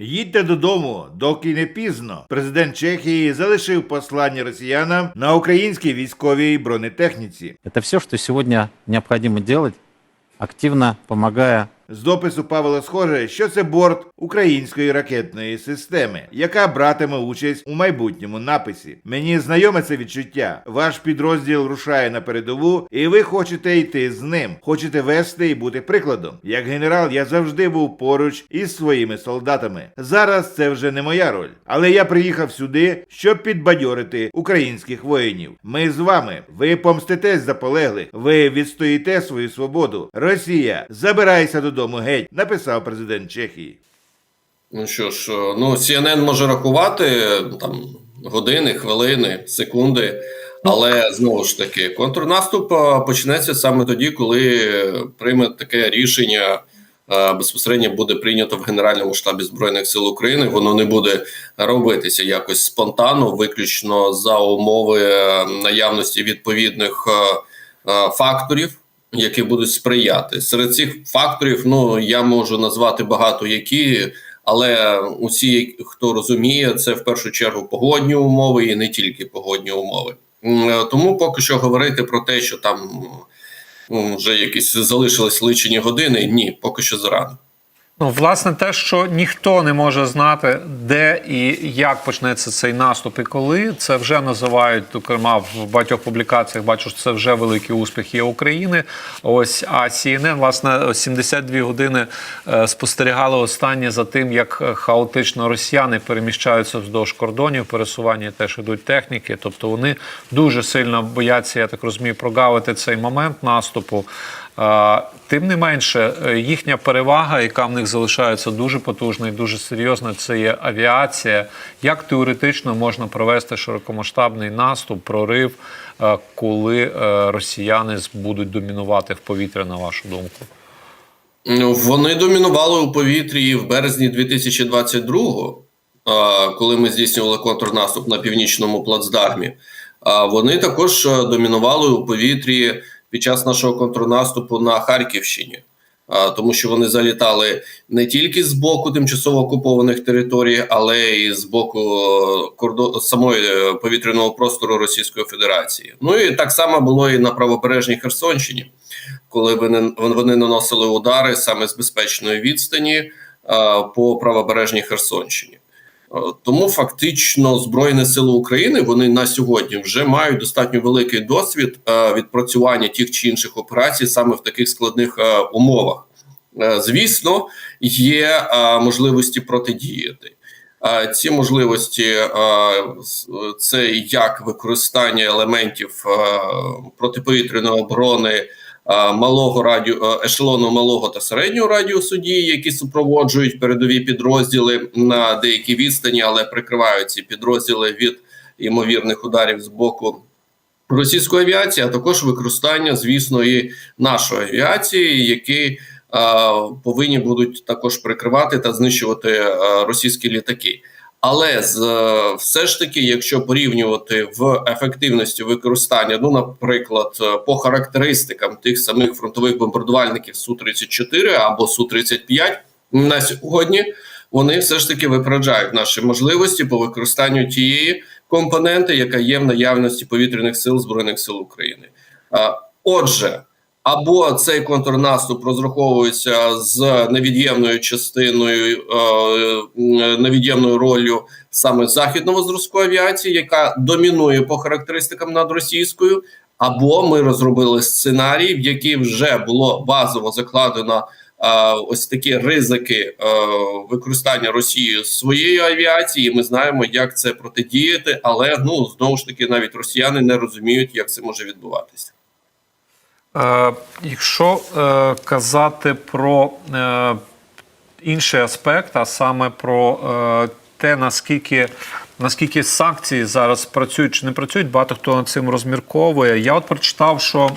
Їдьте додому, доки не пізно. Президент Чехії залишив послання росіянам на українській військовій бронетехніці. Це все, що сьогодні необхідно робити, активно помогая З допису Павла схоже, що це борт української ракетної системи, яка братиме участь у майбутньому написі. Мені знайоме це відчуття. Ваш підрозділ рушає на передову, і ви хочете йти з ним. Хочете вести і бути прикладом. Як генерал, я завжди був поруч із своїми солдатами. Зараз це вже не моя роль. Але я приїхав сюди, щоб підбадьорити українських воїнів. Ми з вами. Ви помститесь за полеглих. Ви відстоїте свою свободу. Росія, забирайся додому геть, написав президент Чехії. Ну що ж, е, ну CNN може рахувати е, там години, хвилини, секунди, але знову ж таки, контрнаступ е, почнеться саме тоді, коли прийме таке рішення. е, Безпосередньо буде прийнято в Генеральному штабі Збройних сил України. Воно не буде робитися якось спонтанно, виключно за умови е, наявності відповідних е, е, факторів, які будуть сприяти. Серед цих факторів, ну я можу назвати багато які, але усі, хто розуміє, це в першу чергу погодні умови і не тільки погодні умови. Е, Тому поки що говорити про те, що там вже якісь залишились личені години, ні, поки що зарано. Ну, власне, те, що ніхто не може знати, де і як почнеться цей наступ, і коли це вже називають, зокрема, в багатьох публікаціях бачу, що це вже великий успіх є України. Ось а CNN, власне, 72 години е, спостерігали останнє за тим, як е, хаотично росіяни переміщаються вздовж кордонів, пересування теж ідуть техніки. Тобто вони дуже сильно бояться, я так розумію, прогавити цей момент наступу. Тим не менше, е, їхня перевага, яка в них залишається дуже потужна і дуже серйозна, це є авіація. Як теоретично можна провести широкомасштабний наступ, прорив, е, коли е, росіяни будуть домінувати в повітря, на вашу думку? Ну, Вони домінували у повітрі в березні 2022-го, коли ми здійснювали контрнаступ на північному плацдармі. А вони також домінували у повітрі під час нашого контрнаступу на Харківщині, тому що вони залітали не тільки з боку тимчасово окупованих територій, але і з боку е, кордо... самої е, повітряного простору Російської Федерації. Ну і так само було і на правобережній Херсонщині коли вони, вони наносили удари саме з безпечної відстані е, по правобережній Херсонщині. Е, Тому фактично Збройні сили України вони на сьогодні вже мають достатньо великий досвід е, відпрацювання тих чи інших операцій саме в таких складних е, умовах. Звісно, є можливості протидіяти. Ці можливості це як використання елементів протиповітряної оборони малого радіо е, ешелону малого та середнього радіусу дії, які супроводжують передові підрозділи на деякій відстані, але прикривають ці підрозділи від ймовірних ударів з боку російської авіації, а також використання, звісно, і нашої авіації, які е, повинні будуть також прикривати та знищувати е, російські літаки. Але з е, все ж таки, якщо порівнювати в ефективності використання, ну, наприклад, е, по характеристикам тих самих фронтових бомбардувальників су 34 або су 35 на сьогодні вони все ж таки випереджають наші можливості по використанню тієї компоненти, яка є в наявності повітряних сил збройних сил України. А, Отже, або цей контрнаступ розраховується з невід'ємною частиною, е, невід'ємною ролью саме західного зразку авіації, яка домінує по характеристикам над російською, або ми розробили сценарій, в який вже було базово закладено е, ось такі ризики е, використання Росією своєї авіації. Ми знаємо, як це протидіяти, але ну знову ж таки навіть росіяни не розуміють, як це може відбуватися. Е, якщо е, казати про е, інший аспект, а саме про те, наскільки, наскільки санкції зараз працюють чи не працюють, багато хто над цим розмірковує. Я от прочитав, що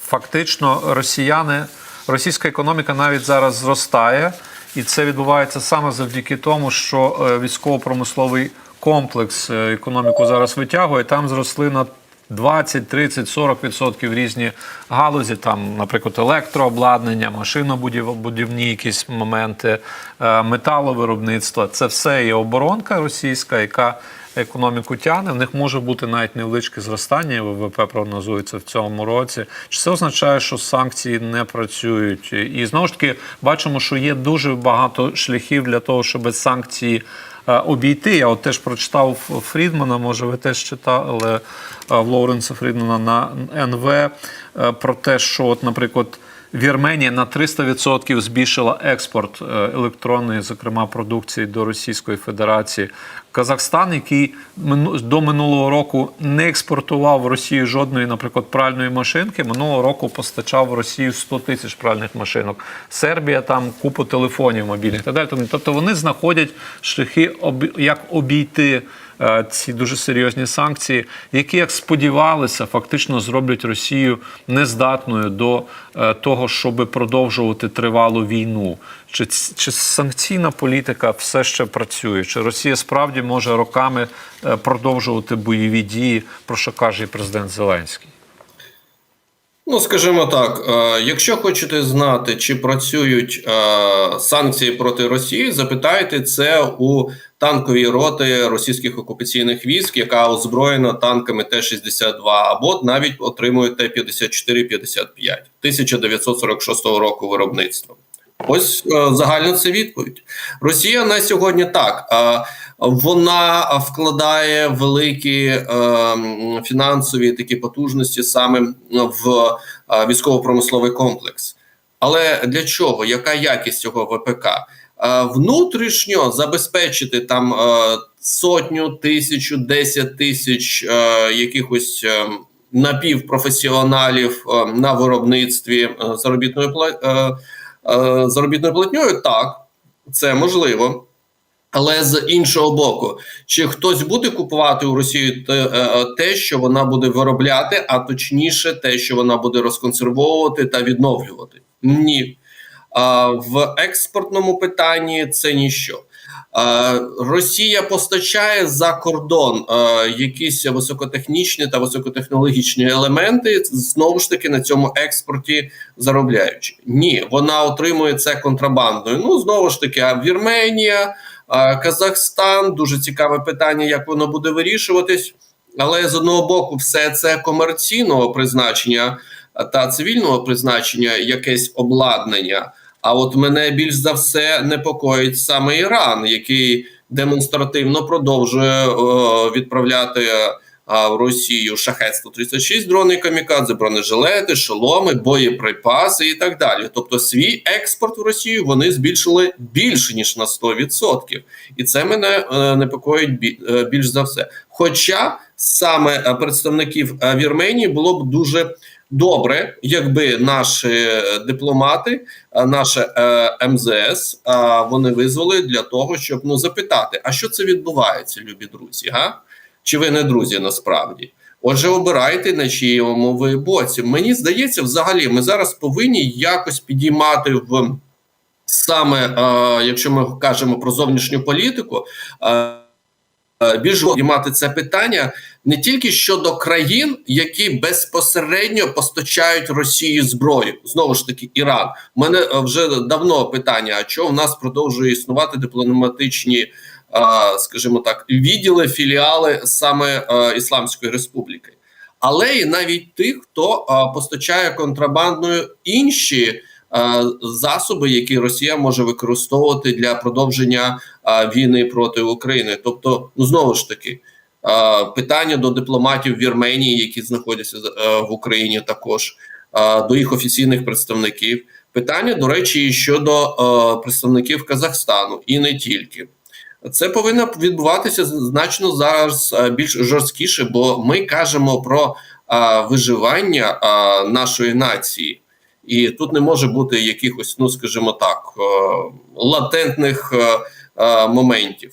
фактично росіяни, російська економіка навіть зараз зростає, і це відбувається саме завдяки тому, що військово-промисловий комплекс економіку зараз витягує. Там зросли на 20, 30, 40% різні галузі, там, наприклад, електрообладнання, машинобудівні якісь моменти, е, металовиробництво. Це все є оборонка російська, яка економіку тягне. В них може бути навіть невеличке зростання ВВП прогнозується в цьому році. Чи це означає, що санкції не працюють? І знову ж таки бачимо, що є дуже багато шляхів для того, щоб санкції е, обійти. Я от теж прочитав Фрідмана, може ви теж читали е, Лоуренса Фрідмана на НВ е, про те, що, от, наприклад, Вірменія на 300% збільшила експорт е, електронної, зокрема, продукції до Російської Федерації. Казахстан, який до минулого року не експортував в Росію жодної, наприклад, пральної машинки, минулого року постачав в Росію 100 тисяч пральних машинок. Сербія там купу телефонів мобільних і так далі. Тобто вони знаходять шляхи, як обійти ці дуже серйозні санкції, які, як сподівалися, фактично зроблять Росію нездатною до е, того, щоб продовжувати тривалу війну. Чи, чи санкційна політика все ще працює? Чи Росія справді може роками е, продовжувати бойові дії, про що каже і президент Зеленський? Ну, скажімо так, е, якщо хочете знати, чи працюють е, санкції проти Росії, запитайте це у танковій роти російських окупаційних військ, яка озброєна танками Т-62, або навіть отримує Т-54-55 1946 року виробництва. Ось е, загальна це відповідь. Росія на сьогодні так. е, Вона вкладає великі е, фінансові такі потужності саме в військово-промисловий комплекс. Але для чого? Яка якість цього ВПК? Внутрішньо забезпечити там сотню, тисячу, десять тисяч якихось напівпрофесіоналів на виробництві заробітної пла- е, заробітною платньою, так, це можливо. Але з іншого боку, чи хтось буде купувати у Росії те, е, що вона буде виробляти, а точніше, те, що вона буде розконсервовувати та відновлювати? Ні. В експортному питанні це ніщо. Е, Росія постачає за кордон е, якісь високотехнічні та високотехнологічні елементи, знову ж таки на цьому експорті заробляючи. Ні, вона отримує це контрабандою. Ну знову ж таки, а Вірменія, Казахстан дуже цікаве питання, як воно буде вирішуватись. Але з одного боку, все це комерційного призначення та цивільного призначення, якесь обладнання. А от мене більш за все непокоїть саме Іран, який демонстративно продовжує е, відправляти а, в Росію шахет 136 дрони камікадзе, бронежилети, шоломи, боєприпаси і так далі. Тобто, свій експорт в Росію вони збільшили більше ніж на 100%. І це мене е, непокоїть бі- е, більш за все. Хоча саме е, представників е, Вірменії було б дуже добре, якби наші дипломати, е, наше е, МЗС, е, вони визвали для того, щоб ну запитати, а що це відбувається, любі друзі? Га? Чи ви не друзі насправді? Отже, обирайте на чиєму ви боці. Мені здається, взагалі, ми зараз повинні якось підіймати в саме, е, якщо ми кажемо про зовнішню політику, е, більш підіймати це питання не тільки щодо країн, які безпосередньо постачають Росії зброю. Знову ж таки, Іран. У мене е, вже давно питання: а чого в нас продовжує існувати дипломатичні, е, скажімо так, відділи, філіали саме е, Ісламської Республіки, але і навіть тих, хто постачає контрабандною інші. Засоби, які Росія може використовувати для продовження війни проти України, тобто, ну знову ж таки, питання до дипломатів Вірменії, які знаходяться е, в Україні, також до їх офіційних представників. Питання, до речі, щодо е, представників Казахстану, і не тільки. Це повинно відбуватися значно зараз е, більш жорсткіше, бо ми кажемо про виживання нашої нації. І тут не може бути якихось, ну скажімо так, латентних моментів.